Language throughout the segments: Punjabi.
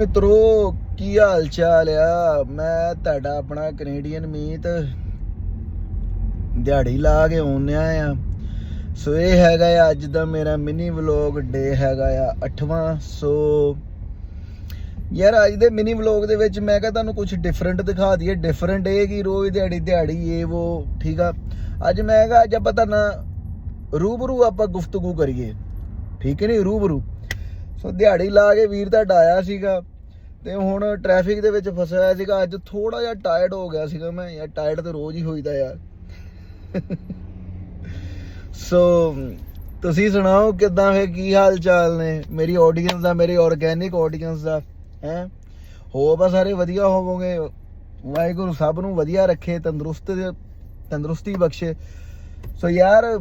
ਮਿੱਤਰੋ, ਕੀ ਹਾਲ ਚਾਲ ਆ? ਮੈਂ ਤੁਹਾਡਾ ਆਪਣਾ ਕੈਨੇਡੀਅਨ ਮੀਤ ਦਿਹਾੜੀ ਲਾ ਕੇ ਆਉਂਦਿਆ ਆ। ਸੋ ਇਹ ਹੈਗਾ ਆ, ਅੱਜ ਦਾ ਮੇਰਾ ਮਿਨੀ ਵਲੌਗ ਡੇ ਹੈਗਾ ਆ 8ਵਾਂ ਸੋ ਯਾਰ, ਅੱਜ ਦੇ ਮਿਨੀ ਵਲੌਗ ਦੇ ਵਿੱਚ ਮੈਂ ਕਿਹਾ ਤੁਹਾਨੂੰ ਕੁਝ ਡਿਫਰੈਂਟ ਦਿਖਾ ਦਈਏ। ਡਿਫਰੈਂਟ ਇਹ ਕਿ ਰੋਜ਼ ਦਿਹਾੜੀ ਦਿਹਾੜੀ ਇਹ ਉਹ ਠੀਕ ਆ? ਅੱਜ ਮੈਂ ਕਿਹਾ, ਅੱਜ ਆਪਾਂ ਤੁਹਾਨੂੰ ਰੂਬਰੂ ਆਪਾਂ ਗੁਫ਼ਤਗੂ ਕਰੀਏ। ਠੀਕ ਹੈ ਨਹੀਂ? ਰੂਬਰੂ। ਸੋ ਦਿਹਾੜੀ ਲਾ ਕੇ ਵੀਰ ਤੁਹਾਡਾ ਆਇਆ ਸੀਗਾ ਤੇ ਹੁਣ ਟ੍ਰੈਫਿਕ ਦੇ ਵਿੱਚ ਫਸਿਆ ਸੀਗਾ। ਅੱਜ ਥੋੜਾ ਜਿਹਾ ਟਾਇਰਡ ਹੋ ਗਿਆ ਸੀਗਾ ਮੈਂ। ਯਾਰ ਟਾਇਰਡ ਤਾਂ ਰੋਜ਼ ਹੀ ਹੋਈਦਾ ਯਾਰ। ਸੋ ਤੁਸੀਂ ਸੁਣਾਓ ਕਿਦਾਂ ਹੈ ਕੀ ਹਾਲ ਚਾਲ ਨੇ? ਮੇਰੀ ਆਡੀਅנס ਦਾ, ਮੇਰੀ ਆਰਗੈਨਿਕ ਆਡੀਅנס ਦਾ, ਹੈ? ਹੋ ਬਸ ਸਾਰੇ ਵਧੀਆ ਹੋਵੋਗੇ। ਵਾਹਿਗੁਰੂ ਸਭ ਨੂੰ ਵਧੀਆ ਰੱਖੇ, ਤੰਦਰੁਸਤ ਤੰਦਰੁਸਤੀ ਬਖਸ਼ੇ। ਸੋ ਯਾਰ,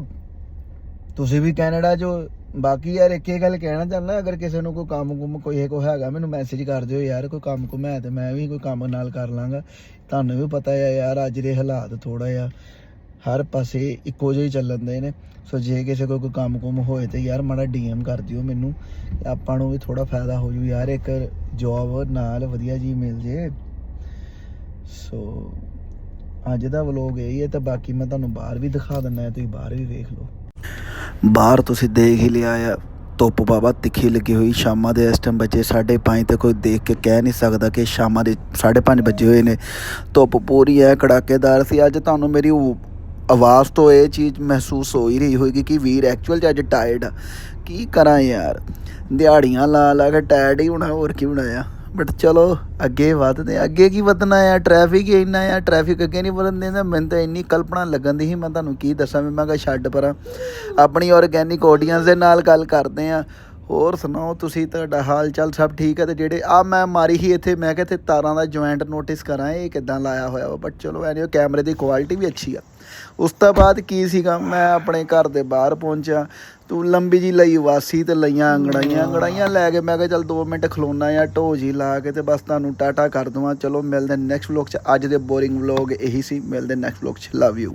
ਤੁਸੀਂ ਵੀ ਕੈਨੇਡਾ ਜੋ ਬਾਕੀ ਯਾਰ ਇੱਕ ਇਹ ਗੱਲ ਕਹਿਣਾ ਚਾਹੁੰਦਾ, ਅਗਰ ਕਿਸੇ ਨੂੰ ਕੋਈ ਕੰਮ ਕੁਮ ਕੋਈ ਕੋ ਹੈਗਾ, ਮੈਨੂੰ ਮੈਸੇਜ ਕਰ ਦਿਓ ਯਾਰ, ਕੋਈ ਕੰਮ ਕੁਮ ਹੈ ਤੇ ਮੈਂ ਵੀ ਕੋਈ ਕੰਮ ਨਾਲ ਕਰ ਲਾਂਗਾ। ਤੁਹਾਨੂੰ ਵੀ ਪਤਾ ਹੈ ਯਾਰ, ਅੱਜ ਦੇ ਹਾਲਾਤ ਥੋੜਾ ਜਿਹਾ ਹਰ ਪਾਸੇ ਇੱਕੋ ਜਿਹੇ ਚੱਲਣ ਦੇ ਨੇ। ਸੋ ਜੇ ਕਿਸੇ ਕੋਲ ਕੋਈ ਕੰਮ ਕੁਮ ਹੋਏ ਤੇ ਯਾਰ ਮਾੜਾ ਡੀਐਮ ਕਰ ਦਿਓ ਮੈਨੂੰ ਆਪਾਂ ਨੂੰ ਵੀ ਥੋੜਾ ਫਾਇਦਾ ਹੋ ਜੂ। ਯਾਰ ਇੱਕ ਜੌਬ ਨਾਲ ਵਧੀਆ ਜੀ ਮਿਲ ਜੇ। ਸੋ ਅੱਜ ਦਾ ਵਲੋਗ ਇਹ ਹੀ ਹੈ ਤਾਂ ਬਾਕੀ ਮੈਂ ਤੁਹਾਨੂੰ ਬਾਹਰ ਵੀ ਦਿਖਾ ਦਿੰਦਾ, ਤੁਸੀਂ ਬਾਹਰ ਵੀ ਵੇਖ ਲਓ। ਬਾਹਰ ਤੁਸੀਂ ਦੇਖ ਹੀ ਲਿਆ ਆ। ਧੁੱਪ ਬਾਬਾ ਤਿੱਖੀ ਲੱਗੀ ਹੋਈ। ਸ਼ਾਮਾਂ ਦੇ ਇਸ ਟਾਈਮ ਬੱਜੇ 5:30 ਤੇ ਕੋਈ ਦੇਖ ਕੇ ਕਹਿ ਨਹੀਂ ਸਕਦਾ ਕਿ ਸ਼ਾਮਾਂ ਦੇ 5:30 ਵੱਜੇ ਹੋਏ ਨੇ। ਧੁੱਪ ਪੂਰੀ ਐ, ਕੜਾਕੇਦਾਰ ਸੀ। ਅੱਜ ਤੁਹਾਨੂੰ ਮੇਰੀ ਉਹ ਆਵਾਜ਼ ਤੋਂ ਇਹ ਚੀਜ਼ ਮਹਿਸੂਸ ਹੋ ਹੀ ਰਹੀ ਹੋਏਗੀ ਕਿ ਵੀਰ ਐਕਚੁਅਲ ਚ ਅੱਜ ਟਾਇਰਡ ਆ। ਕੀ ਕਰਾਂ ਯਾਰ? ਦਿਹਾੜੀਆਂ ਲਾ ਲਾ ਕੇ ਟਾਇਰਡ ਹੀ ਹੋਣਾ, ਹੋਰ ਕੀ ਹੋਣਾ ਆ ਬਟ ਚਲੋ, ਅੱਗੇ ਵਧਦੇ ਹਾਂ। ਅੱਗੇ ਕੀ ਵਧਣਾ ਆ? ਟ੍ਰੈਫਿਕ ਹੀ ਇੰਨਾ ਆ। ਟ੍ਰੈਫਿਕ ਅੱਗੇ ਨਹੀਂ ਵਧਣ ਦਿੰਦਾ। ਮੈਨੂੰ ਤਾਂ ਇੰਨੀ ਕਲਪਨਾ ਲੱਗਣ ਦੀ ਸੀ, ਮੈਂ ਤੁਹਾਨੂੰ ਕੀ ਦੱਸਾਂ, ਵੀ ਮੈਂ ਕਿਹਾ ਛੱਡ ਪਰਾਂ। ਆਪਣੀ ਆਰਗੈਨਿਕ ਆਡੀਅנס ਦੇ ਨਾਲ ਗੱਲ ਕਰਦੇ ਆ ਹੋਰ ਸੁਣਾਓ, ਤੁਸੀਂ, ਤੁਹਾਡਾ ਹਾਲ ਚਾਲ ਸਭ ਠੀਕ ਹੈ? ਤੇ ਜਿਹੜੇ ਆ ਮੈਂ ਮਾਰੀ ਹੀ ਇੱਥੇ, ਮੈਂ ਕਿਹਾ ਇੱਥੇ ਤਾਰਾਂ ਦਾ ਜੁਆਇੰਟ ਨੋਟਿਸ ਕਰਾਂ, ਇਹ ਕਿਦਾਂ ਲਾਇਆ ਹੋਇਆ ਵਾ? ਬਟ ਚਲੋ, ਐਨੀਓ ਕੈਮਰੇ ਦੀ ਕੁਆਲਿਟੀ ਵੀ ਅੱਛੀ ਆ। ਉਸ ਤੋਂ ਬਾਅਦ ਕੀ ਸੀਗਾ, ਮੈਂ ਆਪਣੇ ਘਰ ਦੇ ਬਾਹਰ ਪਹੁੰਚਿਆ। ਤੂੰ ਲੰਬੀ ਜੀ ਲਈ ਵਾਸੀ ਤੇ ਲਈਆਂ ਅੰਗੜਾਈਆਂ ਅੰਗੜਾਈਆਂ ਲੈ ਕੇ ਮੈਂ ਕਿਹਾ ਚੱਲ 2 ਮਿੰਟ ਖਲੋਣਾ ਆ ਢੋ ਜੀ ਲਾ ਕੇ ਤੇ ਬਸ ਤੁਹਾਨੂੰ ਟਾਟਾ ਕਰ ਦਵਾਂ। ਚਲੋ, ਮਿਲਦੇ ਨੈਕਸਟ ਵਲੌਗ 'ਚ। ਅੱਜ ਦੇ ਬੋਰਿੰਗ ਵਲੌਗ ਇਹੀ ਸੀ। ਮਿਲਦੇ ਨੈਕਸਟ ਵਲੌਗ 'ਚ। Love you